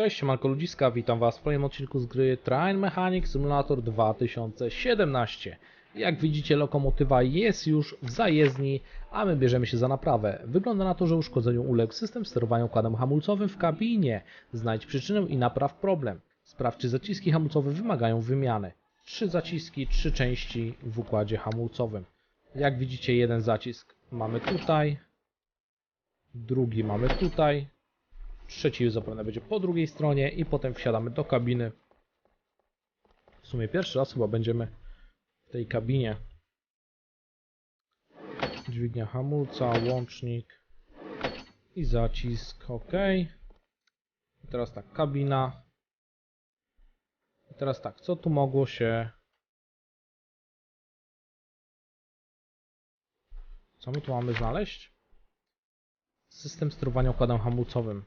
Cześć, siemanko ludziska, witam was w kolejnym odcinku z gry Train Mechanic Simulator 2017. Jak widzicie, lokomotywa jest już w zajezdni, a my bierzemy się za naprawę. Wygląda na to, że uszkodzeniu uległ system sterowania układem hamulcowym w kabinie. Znajdź przyczynę i napraw problem. Sprawdź, czy zaciski hamulcowe wymagają wymiany. Trzy zaciski, trzy części w układzie hamulcowym. Jak widzicie, jeden zacisk mamy tutaj, drugi mamy tutaj, Trzeci zapewne będzie po drugiej stronie i potem wsiadamy do kabiny. W sumie pierwszy raz chyba będziemy w tej kabinie. Dźwignia hamulca, łącznik i zacisk. OK. I teraz tak, kabina. I teraz tak, co tu mogło się... Co my tu mamy znaleźć? System sterowania układem hamulcowym.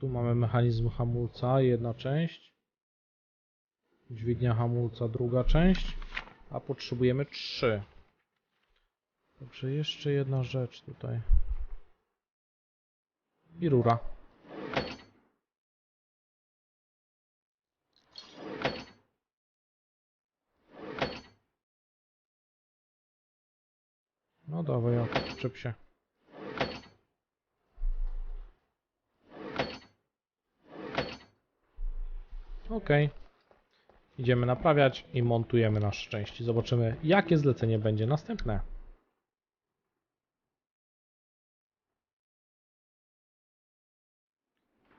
Tu mamy mechanizm hamulca, jedna część. Dźwignia hamulca, druga część. A potrzebujemy trzy. Dobrze, jeszcze jedna rzecz tutaj. I rura. No dawaj, ja czep się. Ok. Idziemy naprawiać i montujemy nasze części. Zobaczymy, jakie zlecenie będzie następne.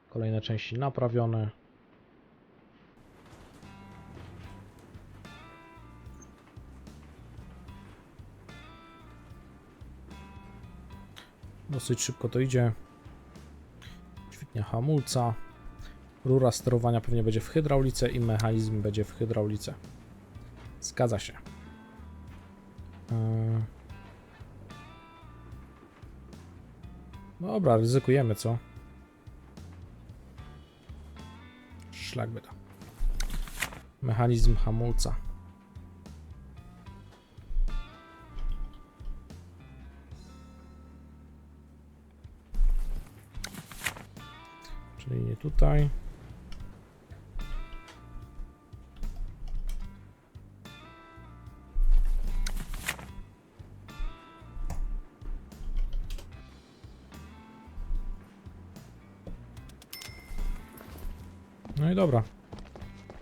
Kolejne części naprawione. Dosyć szybko to idzie. Dźwignia hamulca. Rura sterowania pewnie będzie w hydraulice i mechanizm będzie w hydraulice. Zgadza się. Eee. Dobra, ryzykujemy, co? Szlak by to. Mechanizm hamulca. Czyli nie tutaj.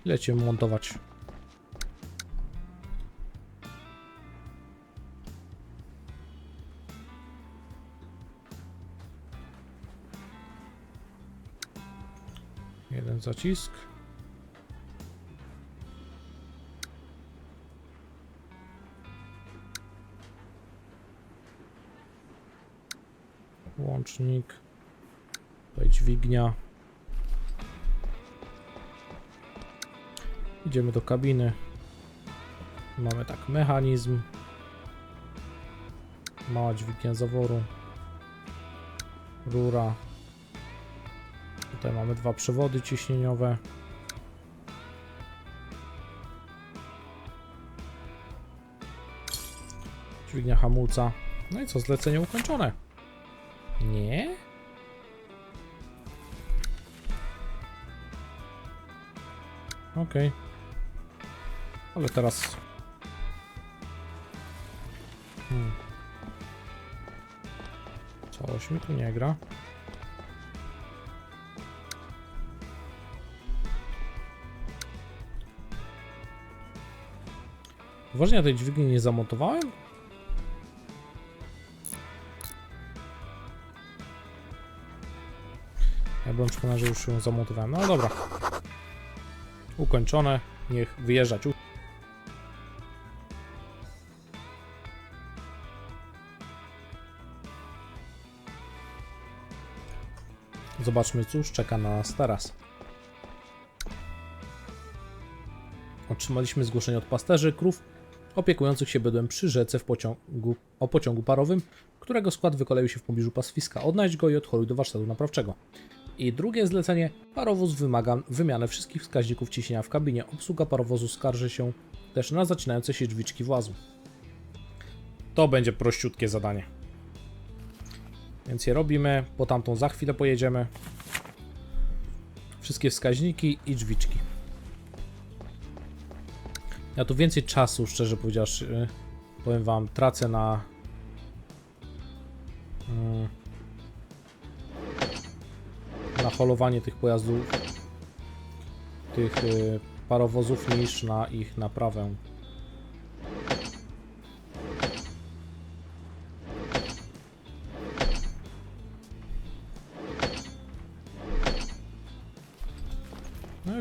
Lecimy montować. Jeden zacisk. Łącznik. Tutaj dźwignia. Idziemy do kabiny. Mamy tak mechanizm. Mała dźwignia zaworu. Rura. Tutaj mamy dwa przewody ciśnieniowe. Dźwignia hamulca. No i co, zlecenie ukończone. Nie? Okej. Ale teraz... Hmm. Coś mi tu nie gra. Uważnie tej dźwigni nie zamontowałem? Ja byłem przekonany, że już ją zamontowałem. No dobra. Ukończone. Niech wyjeżdżać. Zobaczmy, cóż czeka na nas teraz. Otrzymaliśmy zgłoszenie od pasterzy krów opiekujących się bydłem przy rzece w pociągu, o pociągu parowym, którego skład wykoleił się w pobliżu pastwiska. Odnajdź go i odcholuj do warsztatu naprawczego. I drugie zlecenie. Parowóz wymaga wymiany wszystkich wskaźników ciśnienia w kabinie. Obsługa parowozu skarży się też na zacinające się drzwiczki włazu. To będzie prościutkie zadanie. Więc je robimy, po tamtą za chwilę pojedziemy. Wszystkie wskaźniki i drzwiczki. Ja tu więcej czasu, szczerze powiedziawszy, powiem wam, tracę na... mm, na holowanie tych pojazdów, tych y, parowozów, niż na ich naprawę.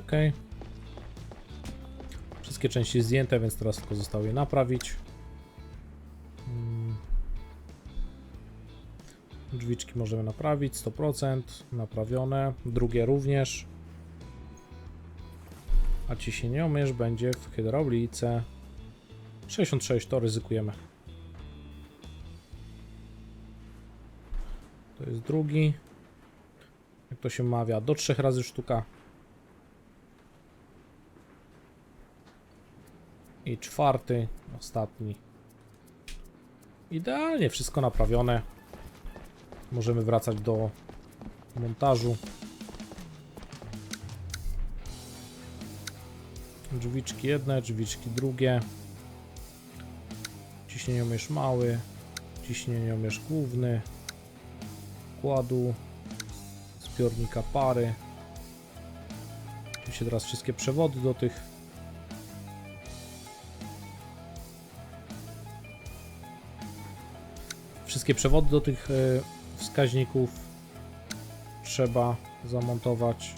Okej. Wszystkie części zdjęte, więc teraz tylko zostało je naprawić. Mm. Drzwiczki możemy naprawić, 100%, naprawione. Drugie również. A ciśnieniomierz będzie w hydraulice. 66 to ryzykujemy. To jest drugi. Jak to się mawia? Do trzech razy sztuka. I czwarty, ostatni. Idealnie, wszystko naprawione. Możemy wracać do montażu. Drzwiczki jedne, drzwiczki drugie. Ciśnieniomierz mały, ciśnieniomierz główny, kładu, zbiornika pary. Oczywiście teraz wszystkie przewody do tych Wszystkie przewody do tych e, wskaźników trzeba zamontować.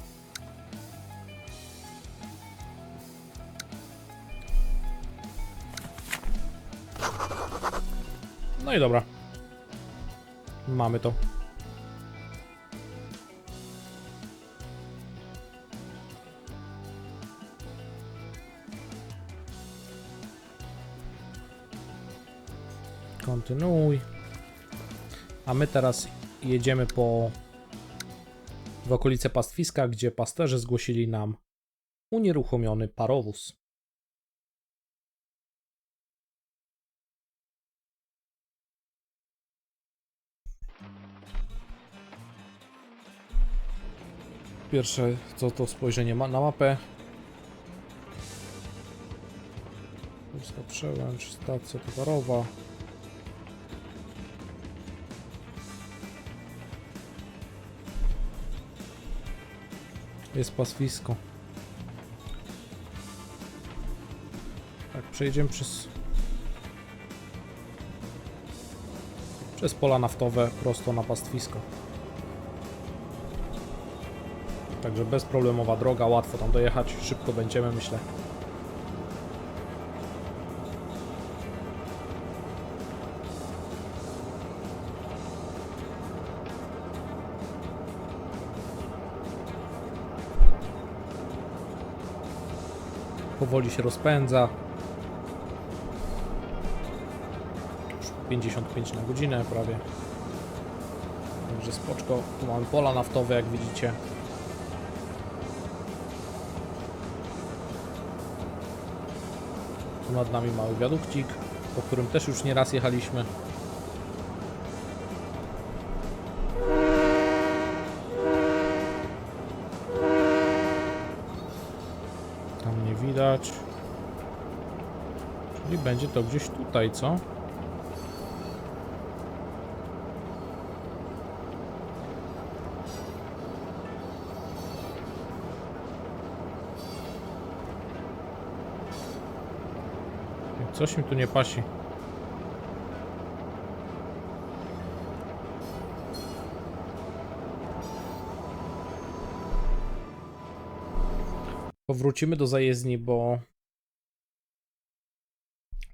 No i dobra. Mamy to. Kontynuuj. A my teraz jedziemy po w okolice pastwiska, gdzie pasterze zgłosili nam unieruchomiony parowóz. Pierwsze co to spojrzenie ma na mapę. Polska Przełęcz, stacja towarowa. Jest paswisko. Tak, przejdziemy przez... Przez pola naftowe prosto na pastwisko. Także bezproblemowa droga, łatwo tam dojechać, szybko będziemy, myślę. Powoli się rozpędza. Już 55 na godzinę prawie. Także spoczko. Tu mamy pola naftowe, jak widzicie. Tu nad nami mały wiadukcik, po którym też już nieraz jechaliśmy. Widać. Czyli będzie to gdzieś tutaj, co? Coś mi tu nie pasi. Powrócimy do zajezdni, bo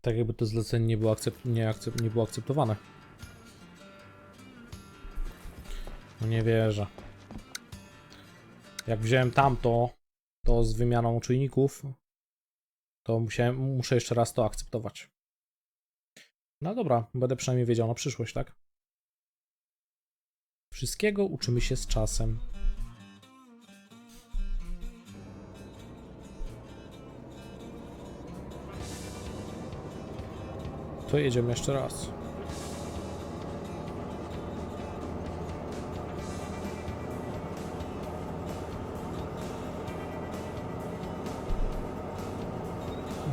tak jakby to zlecenie nie było, akcept, nie, akcept, nie było akceptowane. No nie wierzę. Jak wziąłem tamto, to z wymianą czujników, to musiałem, muszę jeszcze raz to akceptować. No dobra, będę przynajmniej wiedział na przyszłość, tak? Wszystkiego uczymy się z czasem. To jedziemy jeszcze raz.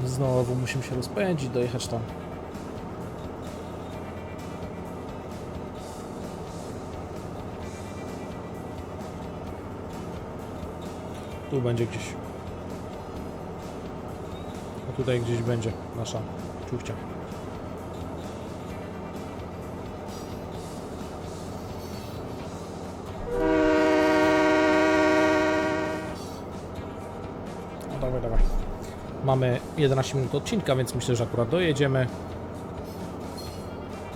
Znowu musimy się rozpędzić, dojechać tam. Tu będzie gdzieś. A tutaj gdzieś będzie nasza ciuchcia. Mamy 11 minut odcinka, więc myślę, że akurat dojedziemy.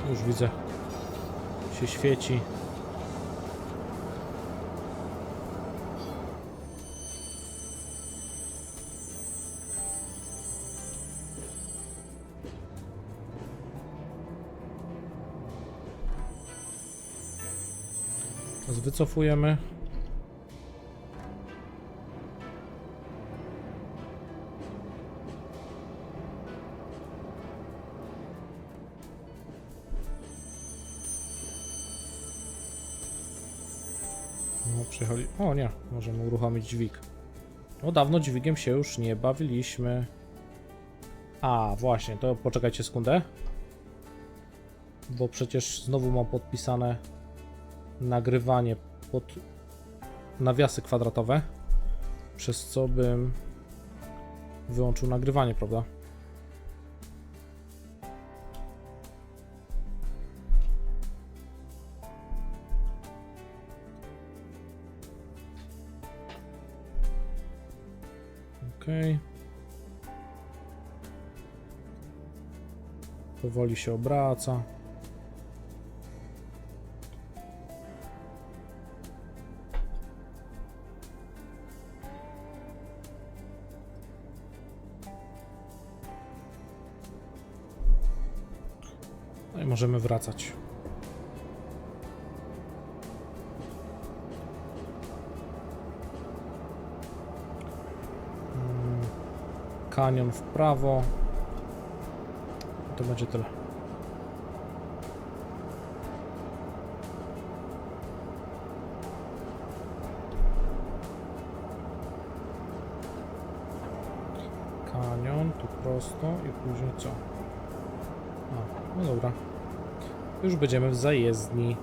Już widzę. Się świeci. Wycofujemy. Przyjechali. O nie, możemy uruchomić dźwig. No dawno dźwigiem się już nie bawiliśmy. A, właśnie, to poczekajcie sekundę. Bo przecież znowu mam podpisane nagrywanie pod nawiasy kwadratowe, przez co bym wyłączył nagrywanie, prawda? Okej. Powoli się obraca. No możemy wracać. Kanion w prawo. To będzie tyle. Kanion, tu prosto i później co? A, no dobra. Już będziemy w zajezdni.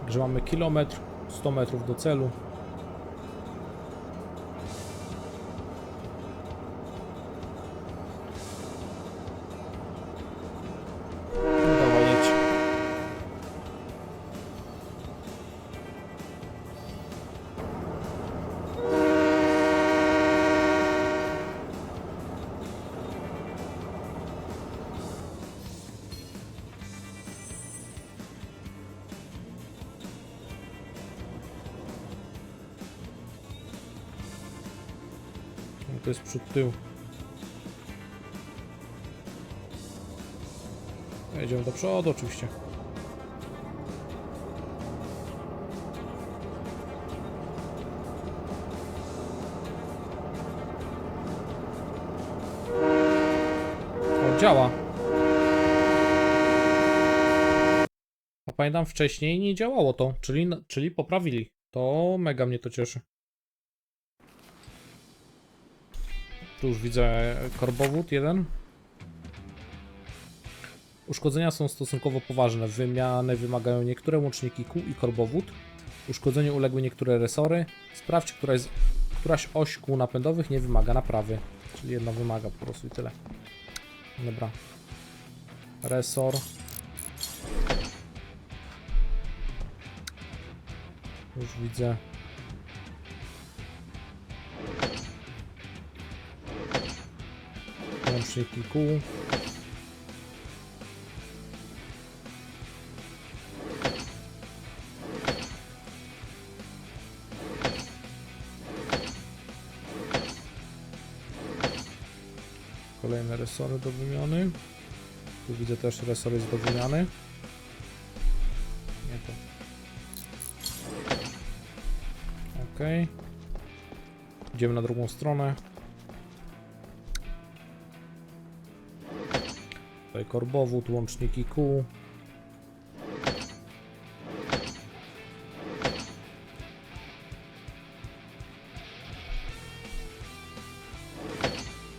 Także mamy kilometr, 100 metrów do celu. Jest przód tył. Jedziemy do przodu oczywiście. O, działa. A pamiętam wcześniej nie działało to, czyli, czyli poprawili. To mega mnie to cieszy. Tu już widzę korbowód jeden. Uszkodzenia są stosunkowo poważne. Wymiany wymagają niektóre łączniki kół i korbowód. Uszkodzeniu uległy niektóre resory. Sprawdź, któraś, któraś oś kół napędowych nie wymaga naprawy. Czyli jedna wymaga po prostu i tyle. Dobra. Resor. Już widzę. Łączniki kół. Kolejne resory do wymiany. Tu widzę też resor jest do wymiany. Nie to. Okej. Idziemy na drugą stronę. Tutaj korbowód, łączniki kół.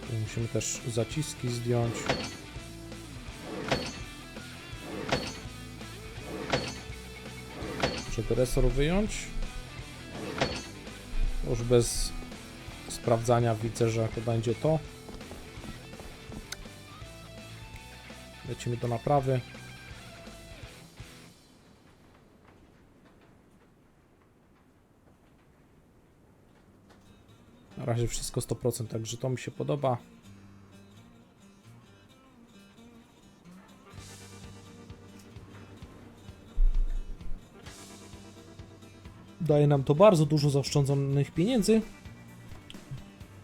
Tu musimy też zaciski zdjąć. Muszę ten resor wyjąć. Już bez sprawdzania widzę, że to będzie to. Lecimy do naprawy. Na razie wszystko 100%, także to mi się podoba. Daje nam to bardzo dużo zaoszczędzonych pieniędzy,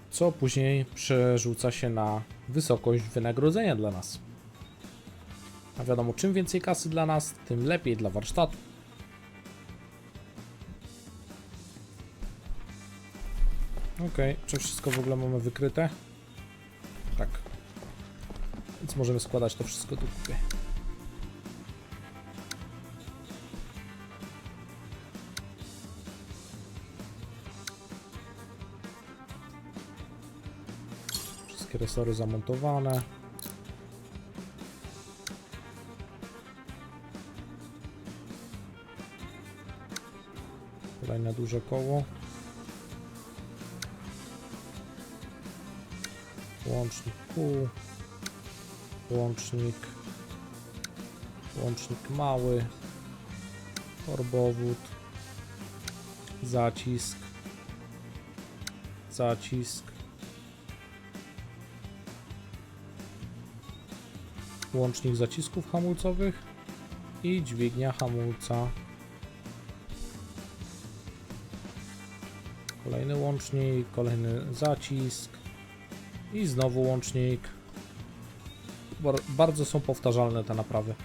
co później przerzuca się na wysokość wynagrodzenia dla nas. A wiadomo, czym więcej kasy dla nas, tym lepiej dla warsztatu. Ok, czy wszystko w ogóle mamy wykryte? Tak. Więc możemy składać to wszystko do kupy. Wszystkie resory zamontowane. Kolejne duże koło. Łącznik pół. Łącznik. Łącznik mały. Torbowód. Zacisk. Zacisk. Łącznik zacisków hamulcowych i dźwignia hamulca. Kolejny łącznik, kolejny zacisk i znowu łącznik. Bar- bardzo są powtarzalne te naprawy.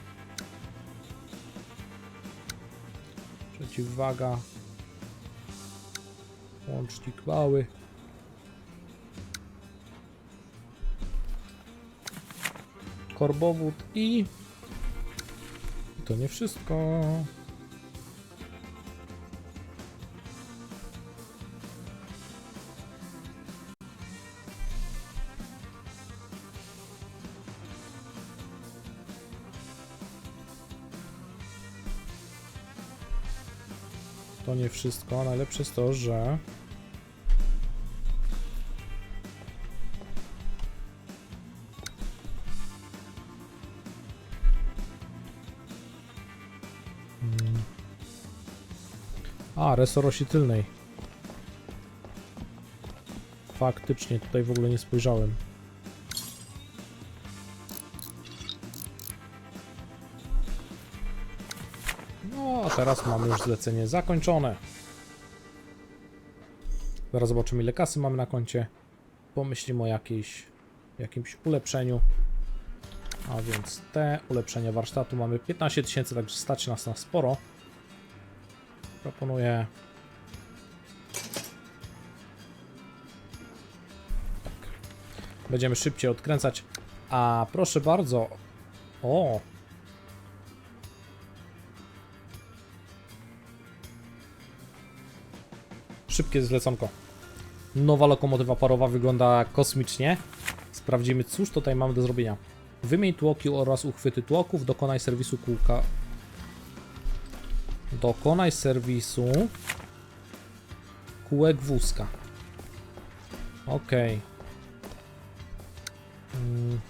Przeciwwaga. Łącznik mały. Korbowód i to nie wszystko. To nie wszystko. Najlepsze jest to, że Mm. A, resor osi tylnej. Faktycznie, tutaj w ogóle nie spojrzałem. Teraz mamy już zlecenie zakończone. Zaraz zobaczymy ile kasy mamy na koncie. Pomyślimy o jakiejś, jakimś ulepszeniu. A więc te ulepszenie warsztatu mamy 15 tysięcy, także stać nas na sporo. Proponuję. Tak. Będziemy szybciej odkręcać. A proszę bardzo. O! Szybkie zleconko. Nowa lokomotywa parowa wygląda kosmicznie. Sprawdzimy, cóż tutaj mamy do zrobienia. Wymień tłoki oraz uchwyty tłoków. Dokonaj serwisu kółka. Dokonaj serwisu kółek wózka. Ok. Mm.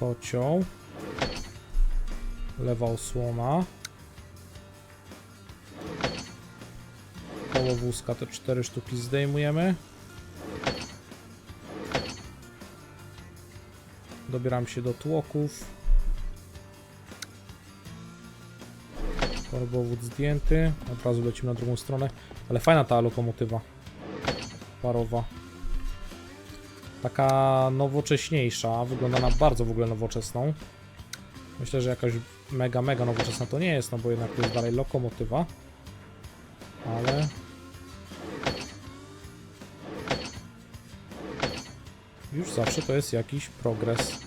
Kocioł. Lewa osłona. Koło wózka te cztery sztuki zdejmujemy. Dobieram się do tłoków. Korbowód zdjęty. Od razu lecimy na drugą stronę. Ale fajna ta lokomotywa. Parowa. Taka nowocześniejsza, wygląda na bardzo w ogóle nowoczesną. Myślę, że jakaś mega, mega nowoczesna to nie jest, no bo jednak to jest dalej lokomotywa. Ale... Już zawsze to jest jakiś progres.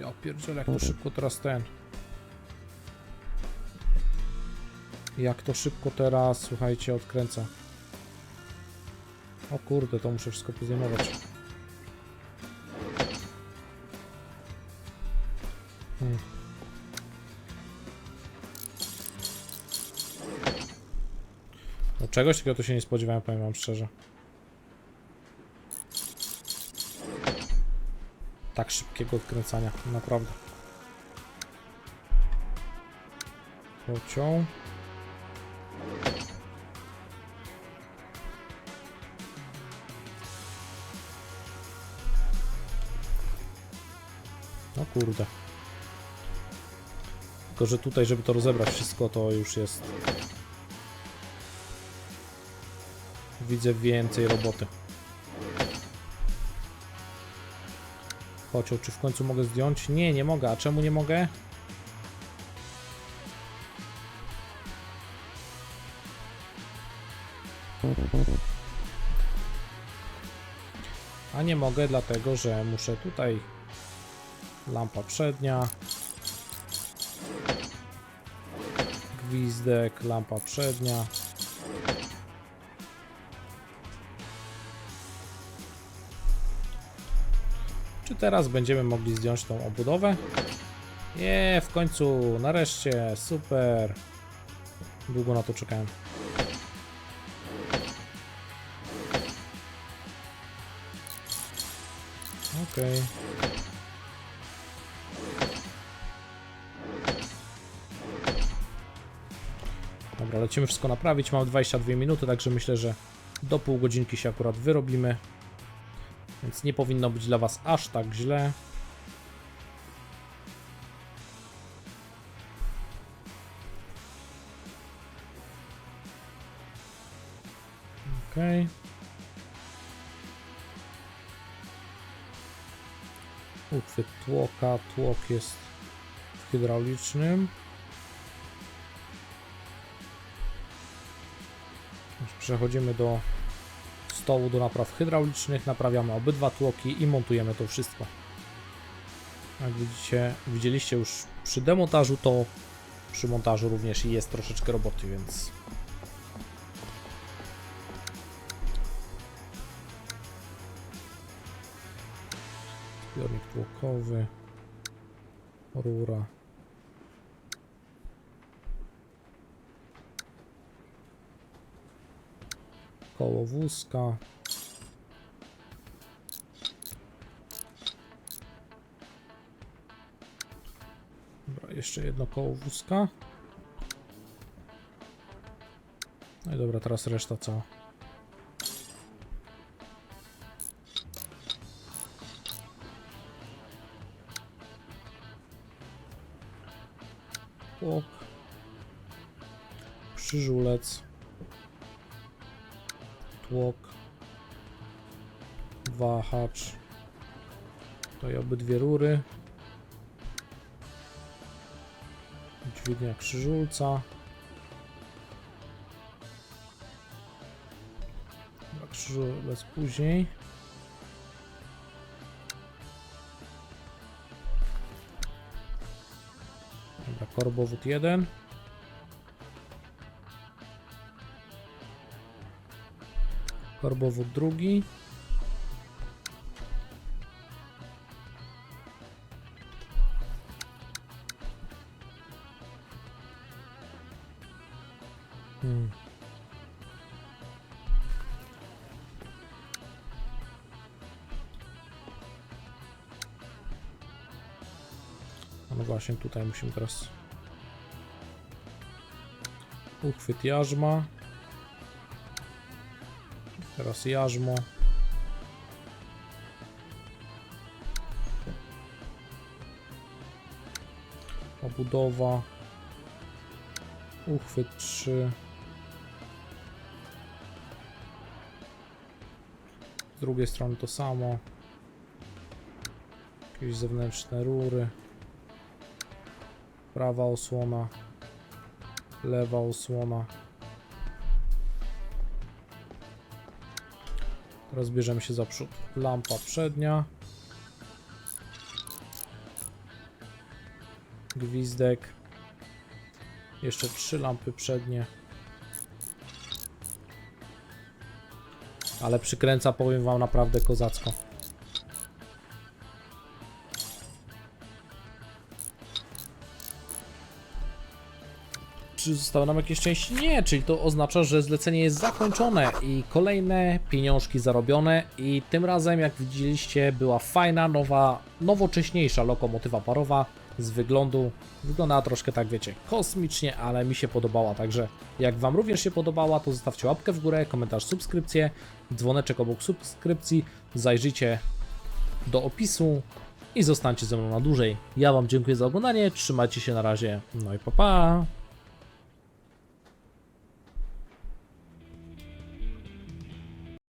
Ja pierdzielę, jak to szybko teraz ten... Jak to szybko teraz, słuchajcie, odkręca. O kurde, to muszę wszystko pozajmować. Hmm. No czegoś takiego to się nie spodziewałem, powiem wam szczerze. Tak szybkiego odkręcania, naprawdę. Pociąg. No kurde. Tylko, że tutaj, żeby to rozebrać wszystko, to już jest... Widzę więcej roboty. Kocioł, czy w końcu mogę zdjąć? Nie, nie mogę. A czemu nie mogę? A nie mogę, dlatego że muszę tutaj lampa przednia, gwizdek, lampa przednia. Czy teraz będziemy mogli zdjąć tą obudowę? Nie, w końcu, nareszcie, super. Długo na to czekałem. Okej. Dobra, lecimy wszystko naprawić. Mam 22 minuty, także myślę, że do pół godzinki się akurat wyrobimy. Więc nie powinno być dla Was aż tak źle. Okej. Uchwyt tłoka. Tłok jest w hydraulicznym. Przechodzimy do stołu do napraw hydraulicznych, naprawiamy obydwa tłoki i montujemy to wszystko. Jak widzicie, widzieliście już przy demontażu, to przy montażu również jest troszeczkę roboty, więc zbiornik tłokowy, rura. Koło wózka. Dobra, jeszcze jedno koło wózka. No i dobra, teraz reszta cała. Chłop. Krzyżulec tłok, wahacz, tutaj obydwie rury, dźwignia krzyżulca, krzyżulec później. Dobra, korbowód jeden. Korbowód drugi. Hmm. No właśnie, tutaj musimy teraz uchwyt jarzma. Teraz jarzmo. Obudowa. Uchwyt 3. Z drugiej strony to samo. Jakieś zewnętrzne rury. Prawa osłona. Lewa osłona. Teraz bierzemy się za przód. Lampa przednia. Gwizdek. Jeszcze trzy lampy przednie. Ale przykręca, powiem wam, naprawdę kozacko. Czy zostały nam jakieś części? Nie, czyli to oznacza, że zlecenie jest zakończone i kolejne pieniążki zarobione i tym razem, jak widzieliście, była fajna, nowa, nowocześniejsza lokomotywa parowa z wyglądu. Wyglądała troszkę tak, wiecie, kosmicznie, ale mi się podobała, także jak Wam również się podobała, to zostawcie łapkę w górę, komentarz, subskrypcję, dzwoneczek obok subskrypcji, zajrzyjcie do opisu i zostańcie ze mną na dłużej. Ja Wam dziękuję za oglądanie, trzymajcie się na razie, no i pa pa!